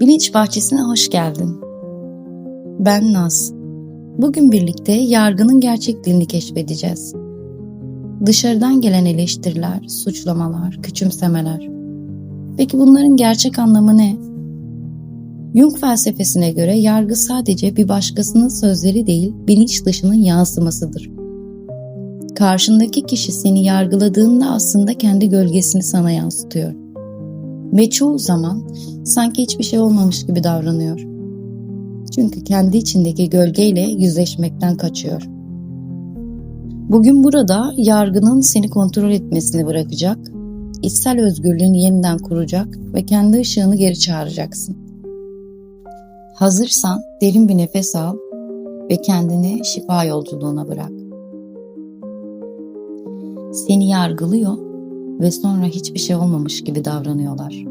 Bilinç Bahçesi'ne hoş geldin. Ben Naz. Bugün birlikte yargının gerçek dilini keşfedeceğiz. Dışarıdan gelen eleştiriler, suçlamalar, küçümsemeler. Peki bunların gerçek anlamı ne? Jung felsefesine göre yargı sadece bir başkasının sözleri değil, bilinç dışının yansımasıdır. Karşındaki kişi seni yargıladığında aslında kendi gölgesini sana yansıtıyor. Ve çoğu zaman sanki hiçbir şey olmamış gibi davranıyor. Çünkü kendi içindeki gölgeyle yüzleşmekten kaçıyor. Bugün burada yargının seni kontrol etmesini bırakacak, içsel özgürlüğünü yeniden kuracak ve kendi ışığını geri çağıracaksın. Hazırsan derin bir nefes al ve kendini şifa yolculuğuna bırak. Seni yargılıyor ve sonra hiçbir şey olmamış gibi davranıyorlar.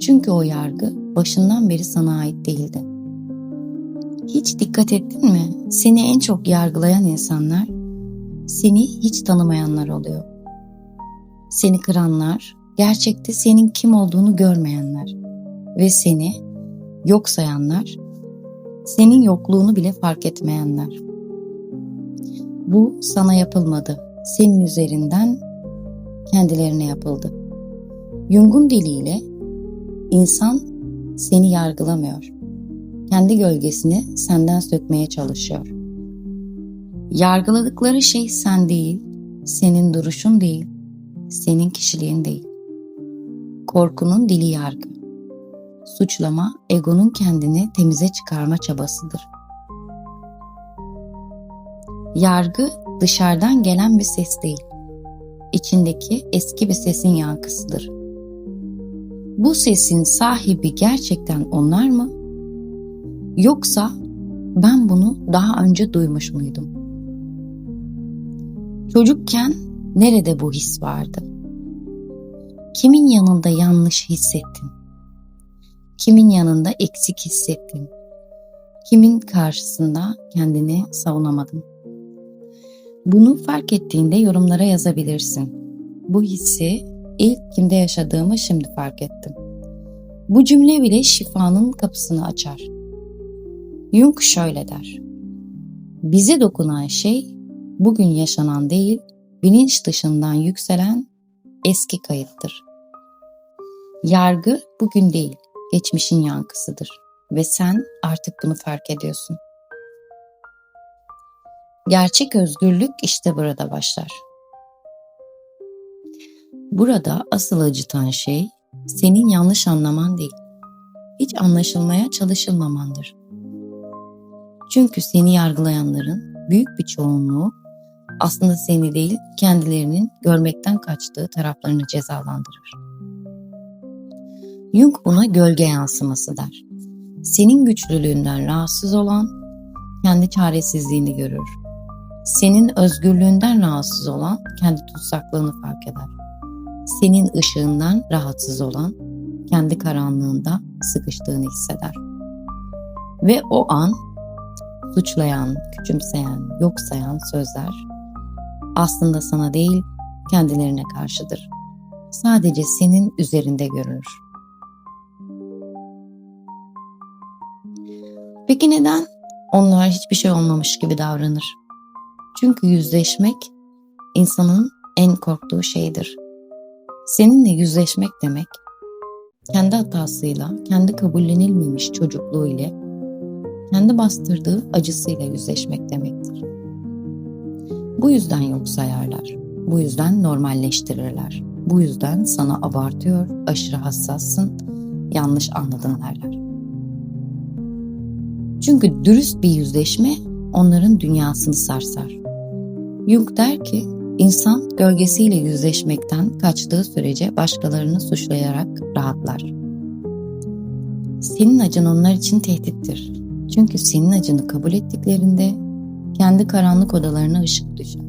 Çünkü o yargı başından beri sana ait değildi. Hiç dikkat ettin mi? Seni en çok yargılayan insanlar seni hiç tanımayanlar oluyor. Seni kıranlar gerçekte senin kim olduğunu görmeyenler ve seni yok sayanlar senin yokluğunu bile fark etmeyenler. Bu sana yapılmadı. Senin üzerinden kendilerine yapıldı. Jung'un diliyle insan seni yargılamıyor. Kendi gölgesini senden sökmeye çalışıyor. Yargıladıkları şey sen değil, senin duruşun değil, senin kişiliğin değil. Korkunun dili yargı. Suçlama egonun kendini temize çıkarma çabasıdır. Yargı dışarıdan gelen bir ses değil. İçindeki eski bir sesin yankısıdır. Bu sesin sahibi gerçekten onlar mı? Yoksa ben bunu daha önce duymuş muydum? Çocukken nerede bu his vardı? Kimin yanında yanlış hissettin? Kimin yanında eksik hissettin? Kimin karşısında kendini savunamadın? Bunu fark ettiğinde yorumlara yazabilirsin. Bu hissi ilk kimde yaşadığımı şimdi fark ettim. Bu cümle bile şifanın kapısını açar. Jung şöyle der. Bize dokunan şey bugün yaşanan değil, bilinç dışından yükselen eski kayıttır. Yargı bugün değil, geçmişin yankısıdır ve sen artık bunu fark ediyorsun. Gerçek özgürlük işte burada başlar. Burada asıl acıtan şey senin yanlış anlaman değil, hiç anlaşılmaya çalışılmamandır. Çünkü seni yargılayanların büyük bir çoğunluğu aslında seni değil kendilerinin görmekten kaçtığı taraflarını cezalandırır. Jung buna gölge yansıması der. Senin güçlülüğünden rahatsız olan kendi çaresizliğini görür. Senin özgürlüğünden rahatsız olan kendi tutsaklığını fark eder. Senin ışığından rahatsız olan kendi karanlığında sıkıştığını hisseder. Ve o an suçlayan, küçümseyen, yok sayan sözler aslında sana değil kendilerine karşıdır. Sadece senin üzerinde görünür. Peki neden onlar hiçbir şey olmamış gibi davranır? Çünkü yüzleşmek insanın en korktuğu şeydir. Seninle yüzleşmek demek kendi hatasıyla, kendi kabullenilmemiş çocukluğu ile, kendi bastırdığı acısıyla yüzleşmek demektir. Bu yüzden yok sayarlar. Bu yüzden normalleştirirler. Bu yüzden sana abartıyor, aşırı hassassın, yanlış anladın derler. Çünkü dürüst bir yüzleşme onların dünyasını sarsar. Jung der ki, insan gölgesiyle yüzleşmekten kaçtığı sürece başkalarını suçlayarak rahatlar. Senin acın onlar için tehdittir. Çünkü senin acını kabul ettiklerinde kendi karanlık odalarına ışık düşer.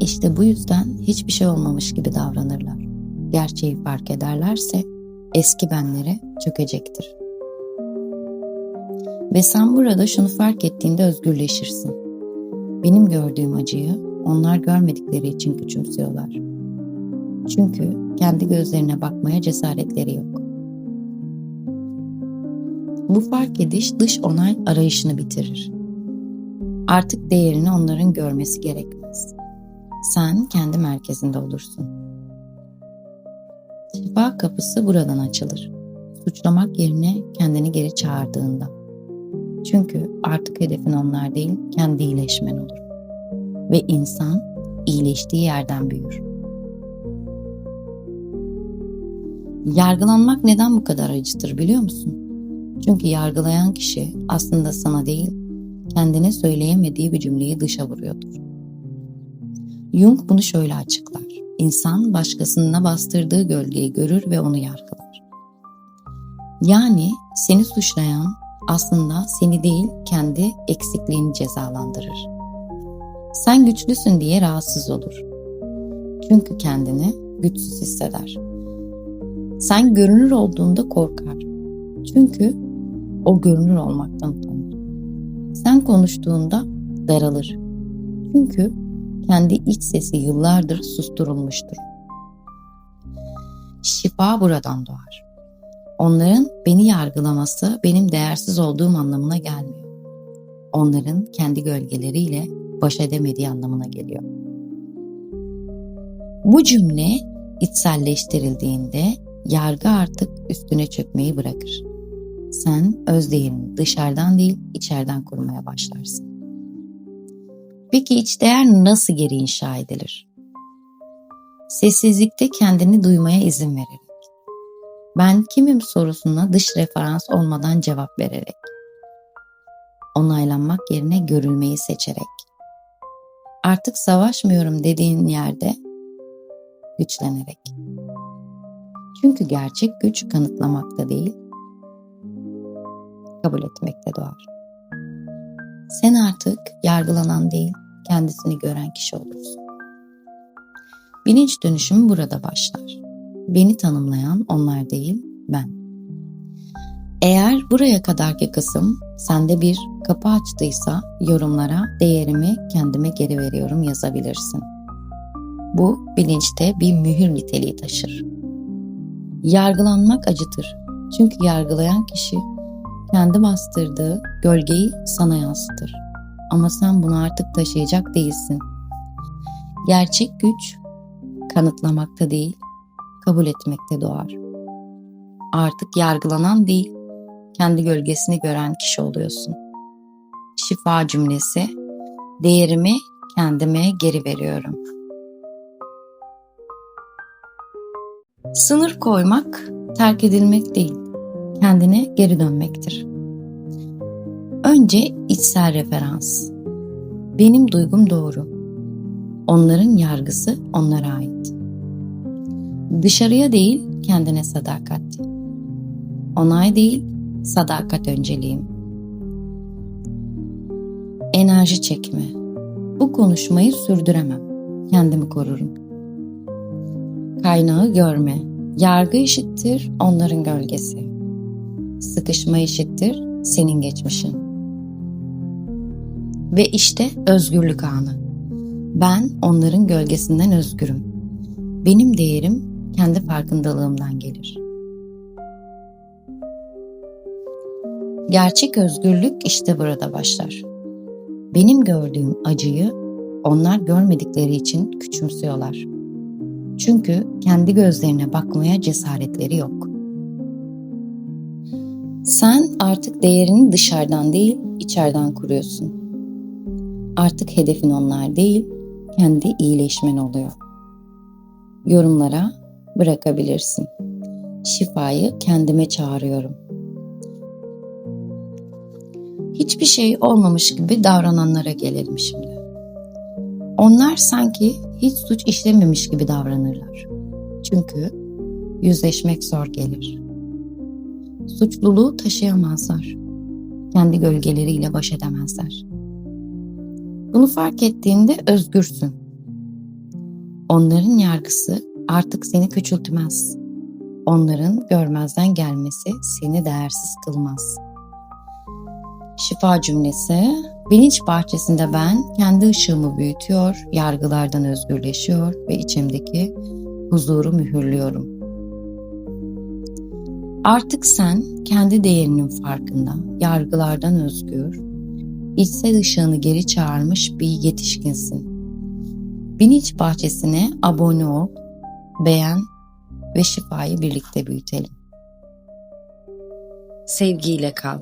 İşte bu yüzden hiçbir şey olmamış gibi davranırlar. Gerçeği fark ederlerse eski benleri çökecektir. Ve sen burada şunu fark ettiğinde özgürleşirsin. Benim gördüğüm acıyı onlar görmedikleri için küçümsüyorlar. Çünkü kendi gözlerine bakmaya cesaretleri yok. Bu fark ediş dış onay arayışını bitirir. Artık değerini onların görmesi gerekmez. Sen kendi merkezinde olursun. Şifa kapısı buradan açılır. Suçlamak yerine kendini geri çağırdığında. Çünkü artık hedefin onlar değil, kendi iyileşmen olur. Ve insan iyileştiği yerden büyür. Yargılanmak neden bu kadar acıtır biliyor musun? Çünkü yargılayan kişi aslında sana değil, kendine söyleyemediği bir cümleyi dışa vuruyordur. Jung bunu şöyle açıklar. İnsan başkasına bastırdığı gölgeyi görür ve onu yargılar. Yani seni suçlayan aslında seni değil kendi eksikliğini cezalandırır. Sen güçlüsün diye rahatsız olur. Çünkü kendini güçsüz hisseder. Sen görünür olduğunda korkar. Çünkü o görünür olmaktan utanır. Sen konuştuğunda daralır. Çünkü kendi iç sesi yıllardır susturulmuştur. Şifa buradan doğar. Onların beni yargılaması benim değersiz olduğum anlamına gelmiyor. Onların kendi gölgeleriyle baş edemediği anlamına geliyor. Bu cümle içselleştirildiğinde yargı artık üstüne çökmeyi bırakır. Sen özdeğerini dışarıdan değil içeriden kurmaya başlarsın. Peki iç değer nasıl geri inşa edilir? Sessizlikte kendini duymaya izin vererek. Ben kimim sorusuna dış referans olmadan cevap vererek. Onaylanmak yerine görülmeyi seçerek. Artık savaşmıyorum dediğin yerde güçlenerek. Çünkü gerçek güç kanıtlamakta değil, kabul etmekte doğar. Sen artık yargılanan değil, kendisini gören kişi olursun. Bilinç dönüşümü burada başlar. Beni tanımlayan onlar değil, ben. Eğer buraya kadarki kısım sende bir kapı açtıysa yorumlara değerimi kendime geri veriyorum yazabilirsin. Bu bilinçte bir mühür niteliği taşır. Yargılanmak acıtır. Çünkü yargılayan kişi kendi bastırdığı gölgeyi sana yansıtır. Ama sen bunu artık taşıyacak değilsin. Gerçek güç kanıtlamakta değil, kabul etmekte doğar. Artık yargılanan değil, kendi gölgesini gören kişi oluyorsun. Şifa cümlesi, değerimi kendime geri veriyorum. Sınır koymak, terk edilmek değil, kendine geri dönmektir. Önce içsel referans. Benim duygum doğru. Onların yargısı onlara ait. Dışarıya değil, kendine sadakat. Onay değil, sadakat önceliğim. Enerji çekme. Bu konuşmayı sürdüremem. Kendimi korurum. Kaynağı görme. Yargı eşittir onların gölgesi. Sıkışma eşittir senin geçmişin. Ve işte özgürlük anı. Ben onların gölgesinden özgürüm. Benim değerim kendi farkındalığımdan gelir. Gerçek özgürlük işte burada başlar. Benim gördüğüm acıyı onlar görmedikleri için küçümsüyorlar. Çünkü kendi gözlerine bakmaya cesaretleri yok. Sen artık değerini dışarıdan değil, içeriden kuruyorsun. Artık hedefin onlar değil, kendi iyileşmen oluyor. Yorumlara bırakabilirsin. Şifayı kendime çağırıyorum. Hiçbir şey olmamış gibi davrananlara gelelim şimdi. Onlar sanki hiç suç işlememiş gibi davranırlar. Çünkü yüzleşmek zor gelir. Suçluluğu taşıyamazlar. Kendi gölgeleriyle baş edemezler. Bunu fark ettiğinde özgürsün. Onların yargısı artık seni küçültmez. Onların görmezden gelmesi seni değersiz kılmaz. Şifa cümlesi, bilinç bahçesinde ben kendi ışığımı büyütüyor, yargılardan özgürleşiyor ve içimdeki huzuru mühürlüyorum. Artık sen kendi değerinin farkında, yargılardan özgür, içsel ışığını geri çağırmış bir yetişkinsin. Bilinç bahçesine abone ol, beğen ve şifayı birlikte büyütelim. Sevgiyle kal.